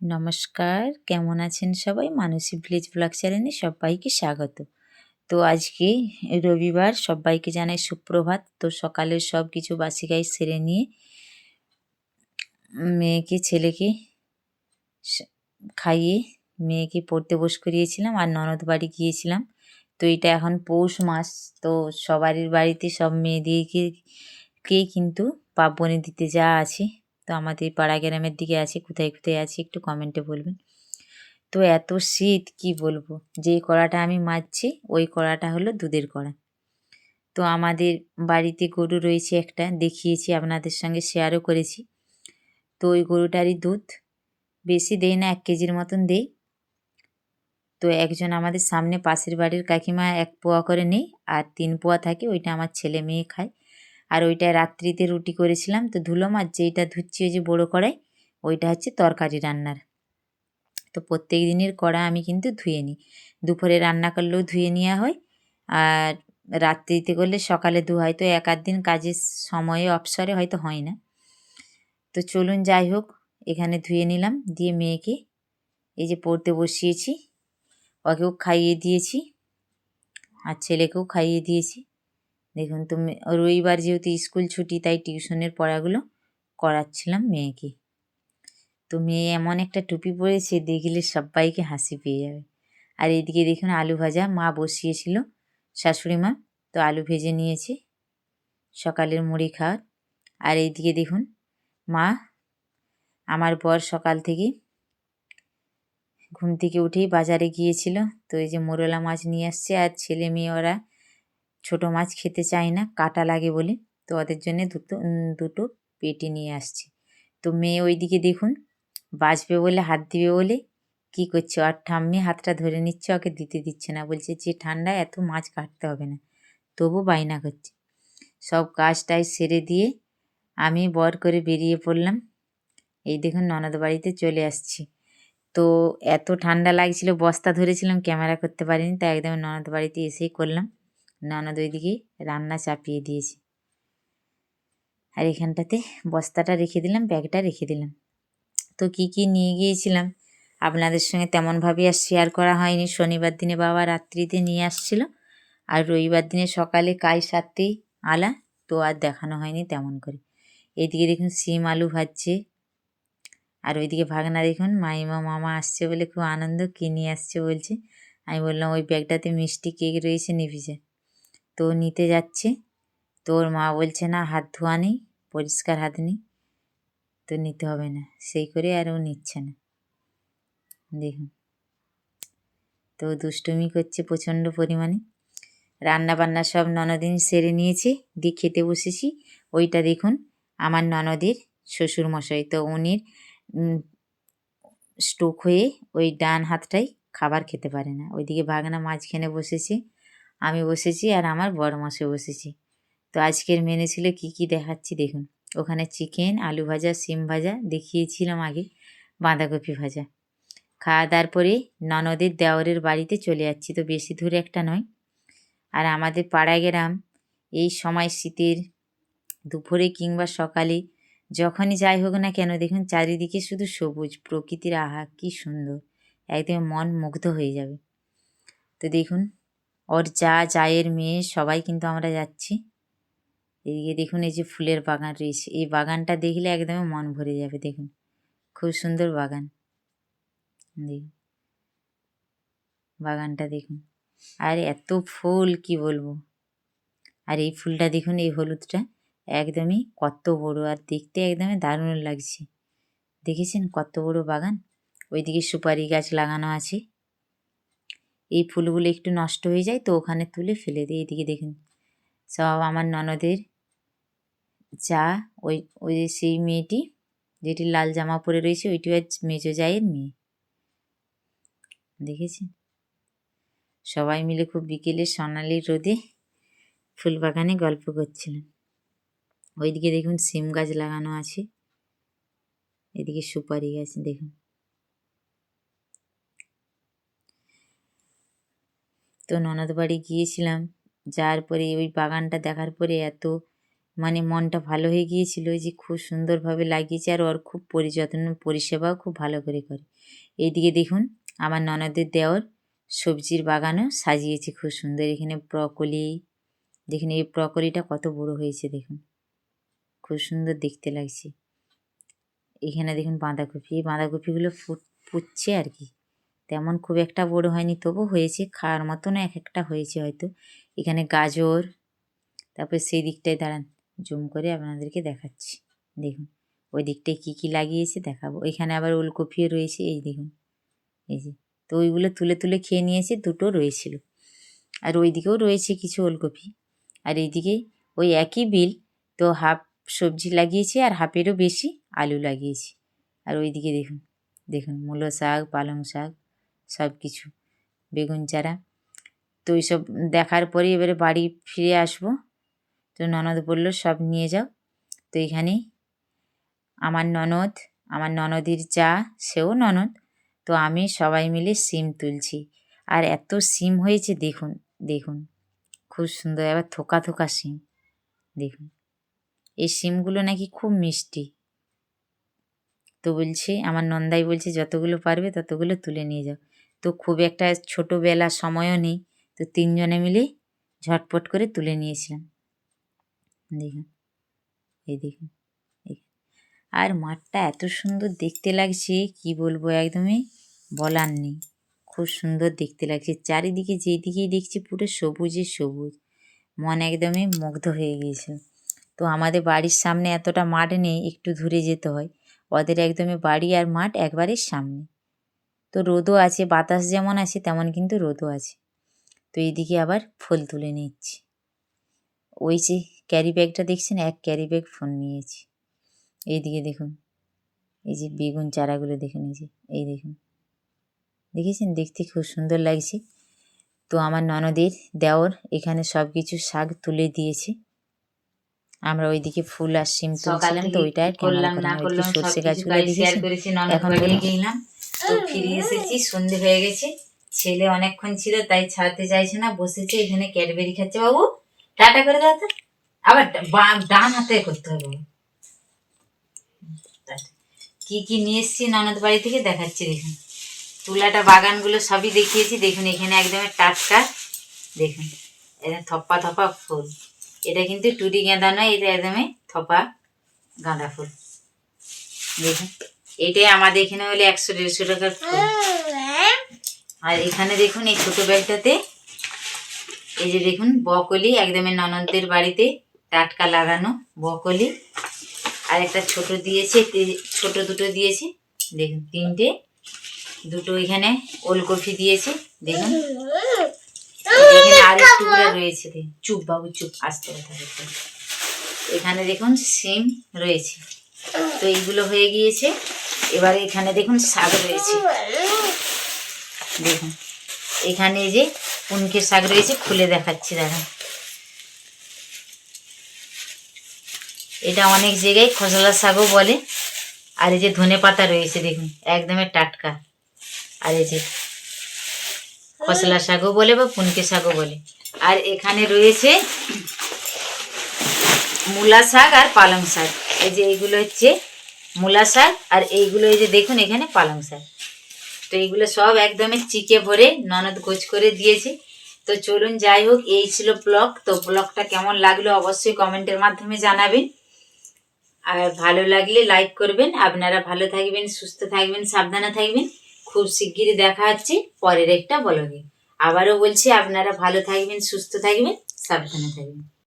নমস্কার, কেমন আছেন সবাই? মানসী ভিলেজ ব্লগ চ্যানেলে সবাইকে স্বাগত। তো আজকে রবিবার, সবাইকে জানাই সুপ্রভাত। তো সকালে সব কিছু বাসি গাই সেরে নিয়ে মেয়েকে, ছেলেকে খাইয়ে মেয়েকে পড়তে বস করিয়েছিলাম আর ননদ বাড়ি গিয়েছিলাম। তো এটা এখন পৌষ মাস, তো সবারই বাড়িতে সব মেয়েদেরকে কেই কিন্তু পার্বণে দিতে যা আছে। তো আমাদের পাড়া গ্রামের দিকে আছে, কোথায় কোথায় আছে একটু কমেন্টে বলবেন। তো এত শীত, কি বলব? যেই কড়াটা আমি মাজছি, ওই কড়াটা হলো দুধের কড়া। তো আমাদের বাড়িতে গরু রয়েছে একটা, দেখিয়েছি, আপনাদের সঙ্গে শেয়ারও করেছি। তো ওই গরুটারই দুধ, বেশি দেই না, এক কেজির মতন দেই। তো একজন আমাদের সামনে পাশের বাড়ির কাকিমা এক পোয়া করে নেই, আর তিন পোয়া থাকে, ওইটা আমার ছেলে মেয়ে খায়। আর ওইটা রাত্রিতে রুটি করেছিলাম, তো ধুলো মাছ যেইটা ধুচ্ছি ওই যে বড়ো কড়াই, ওইটা হচ্ছে তরকারি রান্নার। তো প্রত্যেক দিনের কড়া আমি কিন্তু ধুয়ে নিই। দুপুরে রান্না করলেও ধুয়ে নেওয়া হয়, আর রাত্রিতে করলে সকালে ধোয়া হয় তো এক আধ দিন কাজের সময়ে অবসরে হয়তো হয় না। তো চলুন যাই হোক, এখানে ধুয়ে নিলাম, দিয়ে মেয়েকে এই যে পড়তে বসিয়েছি, ওকেও খাইয়ে দিয়েছি, আর ছেলেকেও খাইয়ে দিয়েছি। দেখুন, তো রবিবার যেহেতু স্কুল ছুটি, তাই টিউশনের পড়াগুলো করাচ্ছিলাম মেয়েকে। তো মেয়ে এমন একটা টুপি পরেছে, দেখলে সবাইকে হাসি পেয়ে যাবে। আর এইদিকে দেখুন, আলু ভাজা মা বসিয়েছিল শাশুড়ি মা, তো আলু ভেজে নিয়েছে, সকালের মুড়ি খাওয়ার। আর এইদিকে দেখুন, মা, আমার বর সকাল থেকে ঘুম থেকে উঠেই বাজারে গিয়েছিল। তো এই যে মোরলা মাছ নিয়ে আসছে, আর ছেলে মেয়ে ওরা ছোটো মাছ খেতে চায় না, কাটা লাগে বলে। তো ওদের জন্য দুটো দুটো পেটি নিয়ে আসছি। তো মেয়ে ওইদিকে দেখুন, বাঁচবে বলে, হাত দিবে বলে, কি করছে? আর ঠাম্মি হাতটা ধরে নিচ্ছে, ওকে দিতে দিচ্ছে না। বলছে, যে ঠান্ডা এত মাছ কাটতে হবে না, তবু বায়না করছে। সব কাজটাই সেরে দিয়ে আমি বর করে বেরিয়ে পড়লাম। এই দেখুন, ননদ বাড়িতে চলে আসছি। তো এত ঠান্ডা লাগছিল, বস্তা ধরেছিলাম, ক্যামেরা করতে পারিনি, তাই একদম ননদ বাড়িতে এসেই করলাম। ননদ ওইদিকে রান্না চাপিয়ে দিয়েছে। আর এখানটাতে বস্তাটা রেখে দিলাম, ব্যাগটা রেখে দিলাম। তো কি কি নিয়ে গিয়েছিলাম? আপনাদের সঙ্গে তেমনভাবে আর শেয়ার করা হয়নি। শনিবার দিনে বাবা রাত্রিতে নিয়ে আসছিল, আর রবিবার দিনে সকালে কাই সারতেই আলা তো আর দেখানো হয়নি তেমন করে। এইদিকে দেখুন সিম আলু ভাজছে, আর ওইদিকে ভাগনা দেখুন, মাইমা মামা আসছে বলে খুব আনন্দ, কি নিয়ে আসছে বলছে। আমি বললাম ওই ব্যাগটাতে মিষ্টি কেক রয়েছে যা তো নিতে যাচ্ছে। তো ওর মা বলছে, না, হাত ধোয়া নেই, পরিষ্কার হাত নেই। তো নিতে হবে না, সেই করে আর ও নিচ্ছে না। দেখুন। তো দুষ্টুমি করছে প্রচণ্ড পরিমাণে। রান্না বান্না সব ননদিন সেরে নিয়েছে, দিয়ে খেতে বসেছি। ওইটা দেখুন, আমার ননদের শ্বশুর মশাই তো উনির স্ট্রোক হয়ে ওই ডান হাতটাই খাবার খেতে পারে না। ওইদিকে ভাগনা মাঝখানে বসেছে। আমি বসেছি আর আমার বড় মাসে বসেছি। তো আজকের মেনে ছিল কী কী দেখাচ্ছি দেখুন। ওখানে চিকেন আলু ভাজা, সিম ভাজা দেখিয়েছিলাম আগে, বাঁধাকপি ভাজা। খাওয়া দাওয়ার পরে ননদের দেওরের বাড়িতে চলে যাচ্ছি, তো বেশি দূর একটা নয়। আর আমাদের পাড়া গ্রাম, এই সময় শীতের দুপুরে কিংবা সকালে যখনই যাই হোক না কেন, দেখুন চারিদিকে শুধু সবুজ, প্রকৃতির আহা, কি সুন্দর। একদম মন মুগ্ধ হয়ে যাবে। তো দেখুন ওর যা জায়ের মেয়ে, সবাই কিন্তু আমরা যাচ্ছি। এদিকে দেখুন, এই যে ফুলের বাগান রয়েছে। এই বাগানটা দেখলে একদমই মন ভরে যাবে, দেখুন। খুব সুন্দর বাগান। দেখুন। বাগানটা দেখুন। আর এত ফুল, কি বলব? আর এই ফুলটা দেখুন, এই হলুদটা একদমই কত বড় আর দেখতে একদমই দারুণ লাগছে। দেখেছেন কত বড় বাগান? ওইদিকে সুপারি গাছ লাগানো আছে। এই ফুলগুলো একটু নষ্ট হয়ে যায়, তো ওখানে তুলে ফেলে দিই। এদিকে দেখুন, সব আমার ননদের যা, ওই ওই সেই মেয়েটি, যেটি লাল জামা পরে রয়েছে, ওইটি আর মেজো জায়ের মেয়ে। দেখেছেন? সবাই মিলে খুব বিকেলে সোনালি রোদে ফুল বাগানে গল্প করছিলাম ওইদিকে দেখুন, সিম গাছ লাগানো আছে। এদিকে সুপারি গাছ, দেখুন। তো ননদ বাড়ি গিয়েছিলাম। যাওয়ার পরে ওই বাগানটা দেখার পরে এত মানে মনটা ভালো হয়ে গিয়েছিল যে খুব সুন্দরভাবে লাগিয়েছে আর ওর খুব পরিযত্ন, পরিষেবাও খুব ভালো করে করে। এইদিকে দেখুন, আমার ননদের দেওর সবজির বাগানও সাজিয়েছে খুব সুন্দর। এখানে ব্রকলি, দেখুন এই ব্রকলিটা কত বড় হয়েছে দেখুন। খুব সুন্দর দেখতে লাগছে। এখানে দেখুন বাঁধাকপি, এই বাঁধাকপিগুলো ফুট, ফুটছে আর কি। তেমন খুব একটা বড় হয়নি তবু হয়েছে, খাওয়ার মতন এক একটা হয়েছে হয়তো। এখানে গাজর, তারপরে সেই দিকটায় দাঁড়ান, জুম করে আপনাদেরকে দেখাচ্ছি। দেখুন, ওই দিকটায় কী কী লাগিয়েছে দেখাবো। এখানে আবার ওলকপিও রয়েছে, এই দেখুন, এই যে। তো ওইগুলো তুলে তুলে খেয়ে নিয়েছে, দুটো রয়েছিল। আর ওই দিকেও রয়েছে কিছু ওলকপি। আর এইদিকে ওই একই বিল, তো হাফ সবজি লাগিয়েছি আর হাফেরও বেশি আলু লাগিয়েছি। আর ওইদিকে দেখুন দেখুন, মূলো শাক, পালং শাক সব কিছু, বেগুন চারা। তো এইসব দেখার পরে এবারে বাড়ি ফিরে আসব। তো ননদ বলল, সব নিয়ে যাও। তো এখানে আমার ননদ, আমার ননদির চা সেও ননদ। তো আমি সবাই মিলে সিম তুলছি। আর এত সিম হয়েছে, দেখুন দেখুন। খুব সুন্দর, এবার থোকা থোকা সিম, দেখুন। এই সিমগুলো নাকি খুব মিষ্টি। তো বলছে, আমার নন্দাই বলছে, যতগুলো পারবে ততগুলো তুলে নিয়ে যাও। তো খুব একটা ছোটোবেলা সময়ও নেই। তো তিনজনে মিলে ঝটপট করে তুলে নিয়েছিলাম। দেখুন, এই দেখুন আর মাঠটা এত সুন্দর দেখতে লাগছে, কি বলব একদমই বলার নেই। খুব সুন্দর দেখতে লাগছে, চারিদিকে যেদিকেই দেখছি পুরো সবুজে সবুজ। মন একদমই মুগ্ধ হয়ে গিয়েছিল তো আমাদের বাড়ির সামনে এতটা মাঠ নেই, একটু দূরে যেতে হয়। ওদের একদমই বাড়ি আর মাঠ একবারের সামনে। তো রোদও আছে বাতাস যেমন আছে তেমন কিন্তু রোদও আছে। তো এইদিকে আবার ফুল তুলে নিচ্ছি। ওই যে ক্যারি ব্যাগটা দেখছেন? এক ক্যারি ব্যাগ ফোন নিয়েছি। এইদিকে দেখুন। এই যে বেগুন চারাগুলো দেখুন এই যে এই দেখুন। দেখেছেন? দেখতে খুব সুন্দর লাগছে। তো আমার ননদের দেওর এখানে সব কিছু শাক তুলে দিয়েছে। আমরা ওইদিকে ফুল আর সিম তুলছিলাম তো ওইটা করলাম না করলাম সর্ষে গাছগুলো গাছ দেখেছেন? এখন গেলাম। তো ফিরে এসেছি সন্ধে হয়ে গেছে। ছেলে অনেকক্ষণ ছিল তাই ছাড়তে চাইছে না বসেছে এখানে ক্যাডবেরি খাচ্ছে। বাবু টাটা করে দাও তো। আবার ডান হাতে করতে হবে কি কি নিয়ে এসছি ননদ বাড়ি থেকে দেখাচ্ছি দেখুন। তুলাটা বাগানগুলো সবই দেখিয়েছি দেখুন এখানে একদম টাটকা। দেখুন এটা থপ্পা থপ্পা ফুল। এটা কিন্তু টুরি গাঁদা নয় এটা একদমই থপা গাঁদা ফুল। দেখুন। এটাই আমাদের এখানে হলে একশো দেড়শো টাকার আর এখানে দেখুন এই ছোট ব্যাগটাতে, এই যে দেখুন বকলি একদমই ননদদের বাড়িতে টাটকা লাগানো বকলি। আর একটা ছোট দিয়েছে ছোট দুটো দিয়েছে, দেখুন তিনটে। দুটো এখানে ওলকপি দিয়েছে, দেখুন। এখানে আর একটু করে রয়েছে দেখুন। চুপ বাবু, চুপ, আসতে বলতে। এখানে দেখুন সিম রয়েছে। তো এইগুলো হয়ে গিয়েছে। এবারে এখানে দেখুন শাক রয়েছে। দেখুন, এখানে যে পুনকে শাক রয়েছে, খুলে দেখাচ্ছি, দেখুন। এটা অনেক জায়গায় খসলা শাকও বলে। আর এই যে ধনে পাতা রয়েছে, দেখুন, একদমই টাটকা। আর এই যে খসলা শাকও বলে বা পুনকে শাকও বলে। আর এখানে রয়েছে মূলা শাক আর পালং শাক। এই যে এইগুলো হচ্ছে মূলা শাক আর এইগুলো এই যে দেখুন এখানে পালং শাক। তো এইগুলো সব একদমই চিকে ভরে ননদ গোছ করে দিয়েছে। তো চলুন যাই হোক, এই ছিল ব্লগ। তো ব্লগটা কেমন লাগল অবশ্যই কমেন্টের মাধ্যমে জানাবেন। আর ভালো লাগলে লাইক করবেন। আপনারা ভালো থাকবেন, সুস্থ থাকবেন, সাবধানে থাকবেন। খুব শিগগিরই দেখা হচ্ছে পরের একটা ব্লগে। আবারও বলছি, আপনারা ভালো থাকবেন, সুস্থ থাকবেন, সাবধানে থাকবেন।